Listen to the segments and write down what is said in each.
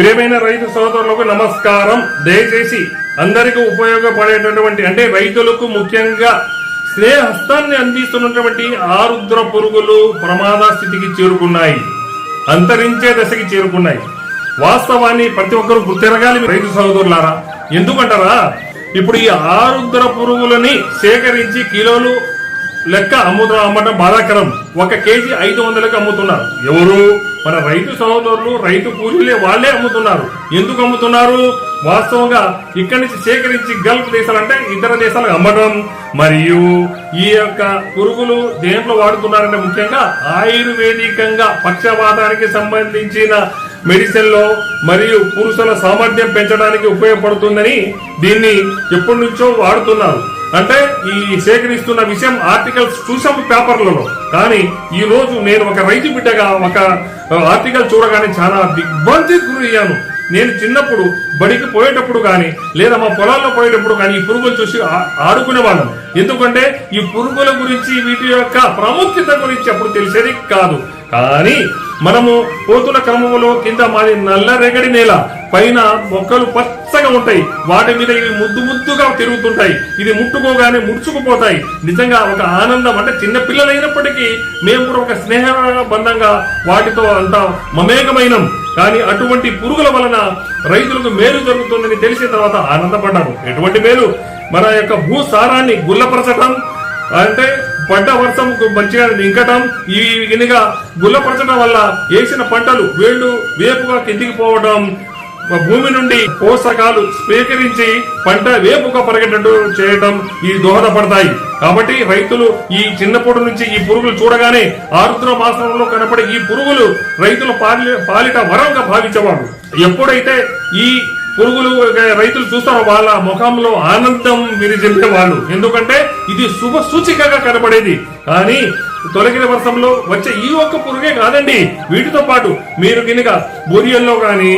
ప్రియమైన రైతు సోదరులకు నమస్కారం. దయచేసి అందరికీ ఉపయోగపడేటటువంటి అంటే రైతులకు ముఖ్యంగా స్నేహస్తాన్ని అందిస్తున్నటువంటి ఆరుద్ర పురుగులు ప్రమాద స్థితికి చేరుకున్నాయి. అంతరించే దశకి చేరుకున్నాయి. వాస్తవాన్ని ప్రతి ఒక్కరు గుర్తిరగాలి రైతు సోదరులారా. ఎందుకంటారా? ఇప్పుడు ఈ ఆరుద్ర పురుగులని సేకరించి కిలోలు లెక్క అమ్ముతా అమ్మటం బాధాకరం. ఒక కేజీ ఐదు వందలకు అమ్ముతున్నారు. ఎవరు? మన రైతు సహోదరులు రైతు కూలీలే వాళ్ళే అమ్ముతున్నారు. ఎందుకు అమ్ముతున్నారు? వాస్తవంగా ఇక్కడి నుంచి సేకరించి గల్ఫ్ దేశాలంటే ఇతర దేశాలకు అమ్మటం మరియు ఈ యొక్క పురుగులు దేంట్లో వాడుతున్నారంటే ముఖ్యంగా ఆయుర్వేదికంగా పక్షవాతానికి సంబంధించిన మెడిసిన్లో మరియు పురుషుల సామర్థ్యం పెంచడానికి ఉపయోగపడుతుందని దీన్ని ఎప్పటి నుంచో వాడుతున్నారు. అంటే ఈ సేకరిస్తున్న విషయం ఆర్టికల్స్ చూసాం పేపర్లలో. కానీ ఈ రోజు నేను ఒక రైతు బిడ్డగా ఒక ఆర్టికల్ చూడగానే చాలా దిగ్భ్రాంతి గురయ్యాను నేను చిన్నప్పుడు బడికి పోయేటప్పుడు కానీ లేదా మా పొలాల్లో పోయేటప్పుడు కానీ ఈ పురుగులు చూసి ఆడుకునే వాళ్ళం ఎందుకంటే ఈ పురుగుల గురించి వీటి యొక్క ప్రాముఖ్యత గురించి అప్పుడు తెలిసేది కాదు. కానీ మనము పోతున్న క్రమంలో కింద మాది నల్ల రేగడి నేల. పైన మొక్కలు పచ్చగా ఉంటాయి. వాటి మీద ఇవి ముద్దు ముద్దుగా తిరుగుతుంటాయి. ఇది ముట్టుకోగానే ముడుచుకుపోతాయి. నిజంగా ఒక ఆనందం అంటే చిన్న పిల్లలైనప్పటికీ మేము కూడా ఒక స్నేహ బంధంగా వాటితో అంతా మమేకమైనం. కానీ అటువంటి పురుగుల వలన రైతులకు మేలు జరుగుతుందని తెలిసిన తర్వాత ఆనందపడ్డాము. ఎటువంటి మేలు? మన యొక్క భూసారాన్ని గుల్లపరచటం అంటే పంట వర్షం మంచిగా నింకటం ఈ గినిగా గుల్లపరచడం వల్ల వేసిన పంటలు వేళ్ళు వేపుగా కిందికి పోవడం భూమి నుండి పోషకాలు స్వీకరించి పంట వేపుగా పరిగెట్టట్టు చేయడం ఈ దోహదపడతాయి. కాబట్టి రైతులు ఈ చిన్నప్పటి నుంచి ఈ పురుగులు చూడగానే ఆరుద్ర మాసంలో కనపడే ఈ పురుగులు రైతుల పాలి పాలిట వరంగా భావించేవాడు ఎప్పుడైతే ఈ పురుగులు రైతులు చూస్తారో వాళ్ళ ముఖంలో ఆనందం విరిజిల్లే వాళ్ళు ఎందుకంటే ఇది శుభ సూచికగా కనబడేది కానీ తొలగిన వర్షంలో వచ్చే ఈ ఒక్క పురుగే కాదండి. వీటితో పాటు మీరు గినక బొరియల్లో కానీ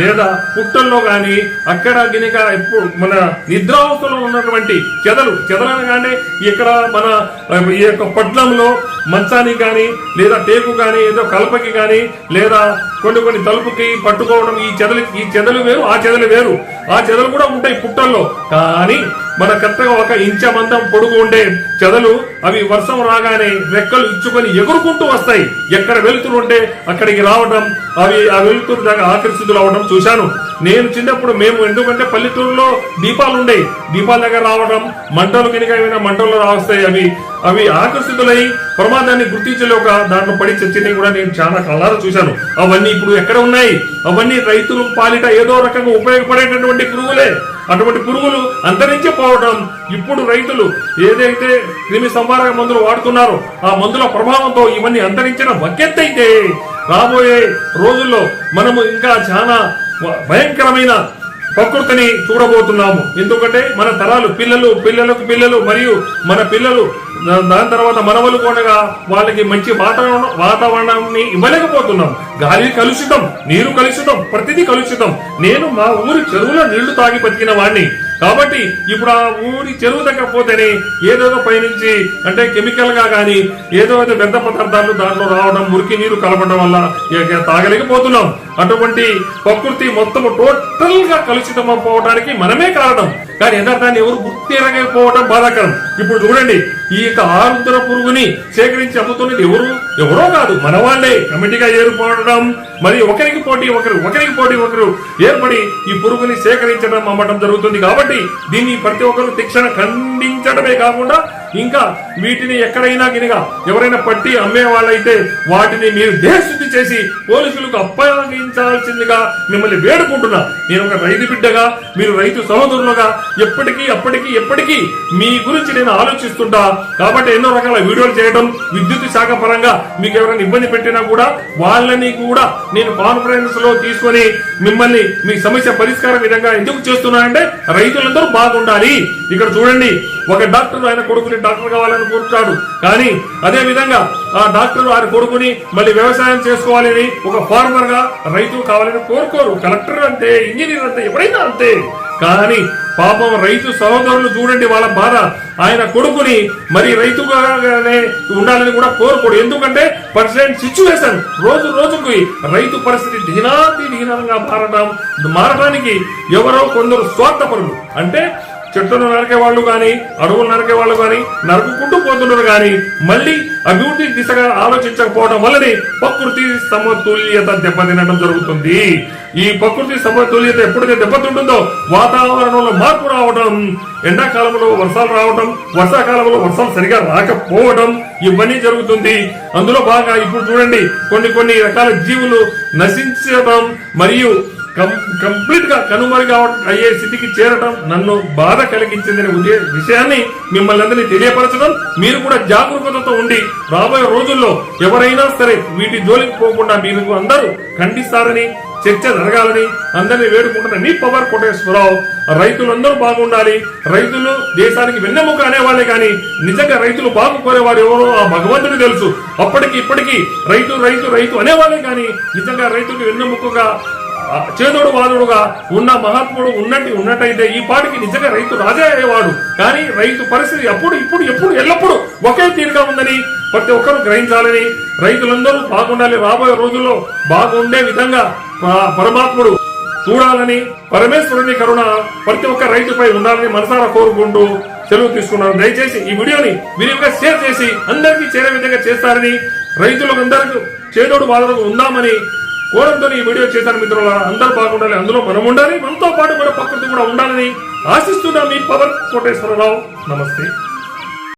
లేదా పుట్టల్లో కానీ అక్కడ గినక ఎప్పుడు మన నిద్రావస్థలో ఉన్నటువంటి చెదలు చెదలనగానే ఇక్కడ మన ఈ యొక్క పట్నంలో మంచానికి కానీ లేదా టేకు కానీ ఏదో కలపకి కానీ లేదా కొన్ని కొన్ని తలుపుకి పట్టుకోవడం ఈ చెదలు ఈ చెదలు వేరు ఆ చెదలు వేరు. ఆ చెదలు కూడా ఉంటాయి పుట్టల్లో. కానీ మన కరెక్ట్గా ఒక ఇంచమందం పొడుగు ఉండే చెదలు అవి వర్షం రాగానే రెక్కలు ఇచ్చుకొని ఎగురుకుంటూ వస్తాయి. ఎక్కడ వెలుతురు ఉంటే అక్కడికి రావడం అవి ఆ వెలుతురు దాకా ఆకర్షితులు అవడం చూశాను. నేను చిన్నప్పుడు మేము ఎందుకంటే పల్లెటూరులో దీపాలు ఉండేవి దీపాల దగ్గర రావడం మంటలు కనుక ఏమైనా మంటల్లో రావస్తాయి అవి. అవి ఆకర్షితులై ప్రమాదాన్ని గుర్తించలేక దాంట్లో పడి చచ్చినవి కూడా నేను చాలా కళ్ళారా చూశాను. అవన్నీ ఇప్పుడు ఎక్కడ ఉన్నాయి? అవన్నీ రైతులు పాలిట ఏదో రకంగా ఉపయోగపడేటటువంటి పురుగులే. అటువంటి పురుగులు అంతరించిపోవడం ఇప్పుడు రైతులు ఏదైతే క్రిమి సంహారక మందులు వాడుతున్నారో ఆ మందుల ప్రభావంతో ఇవన్నీ అంతరించడం ఒకెత్తైతే రాబోయే రోజుల్లో మనము ఇంకా చాలా భయంకరమైన ప్రకృతిని చూడబోతున్నాము. ఎందుకంటే మన తరాలు పిల్లలు పిల్లలకు పిల్లలు మరియు మన పిల్లలు దాని తర్వాత మనవలు కూడా వాళ్ళకి మంచి వాతావరణం వాతావరణాన్ని ఇవ్వలేకపోతున్నాం. గాలి కలుషితం నీరు కలుషితం ప్రతిదీ కలుషితం. నేను మా ఊరి చెరువులో నీళ్ళు తాగి బతికిన వాడిని కాబట్టి ఇప్పుడు ఆ ఊరి చెరువు దగ్గర పోతేనే ఏదేదో పయనించి అంటే కెమికల్గా ఏదో ఏదో వ్యర్థ పదార్థాలు దాంట్లో రావడం మురికి నీరు కలపడం వల్ల తాగలేకపోతున్నాం. అటువంటి ప్రకృతి మొత్తం టోటల్గా కలుషితం పోవడానికి మనమే కారణం. కానీ యథార్థాన్ని ఎవరు గుర్తిరగకపోవడం బాధాకరం. ఇప్పుడు చూడండి ఈ యొక్క ఆరుద్ర పురుగుని సేకరించి అమ్ముతున్నది ఎవరు? ఎవరో కాదు మన వాళ్ళే కమిటీగా ఏర్పడడం మరి ఒకరికి పోటీ ఒకరు ఒకరికి పోటీ ఒకరు. ఏర్పడి ఈ పురుగుని సేకరించడం అమ్మటం జరుగుతుంది కాబట్టి దీన్ని ప్రతి ఒక్కరు శిక్షణ ఖండించడమే కాకుండా ఇంకా వీటిని ఎక్కడైనా గినగా ఎవరైనా పట్టి అమ్మే వాళ్ళైతే వాటిని మీరు దేశశుద్ధి చేసి పోలీసులకు అప్పగించాల్సిందిగా మిమ్మల్ని వేడుకుంటున్నా. నేను ఒక రైతు బిడ్డగా మీరు రైతు సహోదరులుగా ఎప్పటికీ అప్పటికీ ఎప్పటికీ మీ గురించి నేను ఆలోచిస్తుంటా. కాబట్టి ఎన్నో రకాల వీడియోలు చేయడం విద్యుత్ శాఖ పరంగా మీకు ఎవరైనా ఇబ్బంది పెట్టినా కూడా వాళ్ళని కూడా నేను కాన్ఫరెన్స్లో తీసుకొని మిమ్మల్ని మీ సమస్య పరిష్కార విధంగా ఎందుకు చేస్తున్నానంటే రైతులందరూ బాగుండాలి. ఇక్కడ చూడండి ఒక డాక్టర్ ఆయన కొడుకుని డాక్టర్ కావాలని కోరుతాడు. కానీ అదే విధంగా ఆ డాక్టర్ ఆయన కొడుకుని మళ్ళీ వ్యవసాయం చేసుకోవాలని ఒక ఫార్మర్గా రైతు కావాలని కోరుకోరు. కలెక్టర్ అంటే ఇంజనీర్ అంటే ఎవరైనా అంతే. కానీ పాపం రైతు సహోదరులు చూడండి వాళ్ళ బాధ. ఆయన కొడుకుని మరి రైతుగానే ఉండాలని కూడా కోరుకోడు. ఎందుకంటే పర్సెంట్ సిచ్యువేషన్ రోజు రోజుకి రైతు పరిస్థితి దినాతి దినంగా మారడం మారడానికి ఎవరో కొందరు స్వార్థపరులు. అంటే చెట్లను నరికే వాళ్ళు కానీ అడవులు నరికే వాళ్ళు కానీ నరుకుంటూ పోతున్నారు కానీ మళ్ళీ అభివృద్ధి దిశగా ఆలోచించకపోవడం వల్లనే ప్రకృతి సమతుల్యత దెబ్బతినడం జరుగుతుంది. ఈ ప్రకృతి సమతుల్యత ఎప్పుడైతే దెబ్బతింటుందో వాతావరణంలో మార్పు రావడం ఎండాకాలంలో వర్షాలు రావడం వర్షాకాలంలో వర్షాలు సరిగా రాకపోవడం ఇవన్నీ జరుగుతుంది. అందులో బాగా ఇప్పుడు చూడండి కొన్ని కొన్ని రకాల జీవులు నశించడం మరియు కం- కంప్లీట్గా కనుమరుగా అయ్యే స్థితికి చేరటం నన్ను బాధ కలిగించిందనే ఉదే- విషయాన్ని మిమ్మల్ని అందరినీ తెలియపరచడం మీరు కూడా జాగరూకతతో ఉండి రాబోయే రోజుల్లో ఎవరైనా సరే వీటి జోలికి పోకుండా మీరు అందరూ ఖండిస్తారని చర్చ జరగాలని అందరినీ వేడుకుంటున్న మీ పవర్ కోటేశ్వరరావు రైతులందరూ బాగుండాలి. రైతులు దేశానికి వెన్నెముక అనేవాళ్ళే కానీ నిజంగా రైతులు బాగు కోరేవారు ఎవరో ఆ భగవంతుడు తెలుసు. అప్పటికి ఇప్పటికీ రైతు రైతు రైతు అనేవాళ్ళే కానీ నిజంగా రైతులకు వెన్నెముకగా చేదోడు బాధుడుగా ఉన్న మహాత్ముడు ఉన్నట్టు ఉన్నట్టయితే ఈ పాటికి నిజంగా రైతు రాజే అయ్యేవాడు. కానీ రైతు పరిస్థితి అప్పుడు ఇప్పుడు ఎప్పుడు ఎల్లప్పుడూ ఒకే తీరుగా ఉందని ప్రతి ఒక్కరూ గ్రహించాలని రైతులందరూ బాగుండాలి రాబోయే రోజుల్లో బాగుండే విధంగా పరమాత్ముడు చూడాలని పరమేశ్వరుని కరుణ ప్రతి ఒక్క రైతుపై ఉండాలని మనసారా కోరుకుంటూ సెలవు తీసుకున్నాను. దయచేసి ఈ వీడియోని విరివిగా షేర్ చేసి అందరికీ చేరే విధంగా చేస్తారని రైతులకు అందరికీ చేదోడు బాధలకు ఉందామని కోరంతో ఈ వీడియో చేశాను మిత్రుల అందరూ బాగుండాలి అందులో మనం ఉండాలి మనతో పాటు కూడా ప్రకృతి కూడా ఉండాలని ఆశిస్తున్నాం మీ పవన్ కోటేశ్వరరావు. నమస్తే.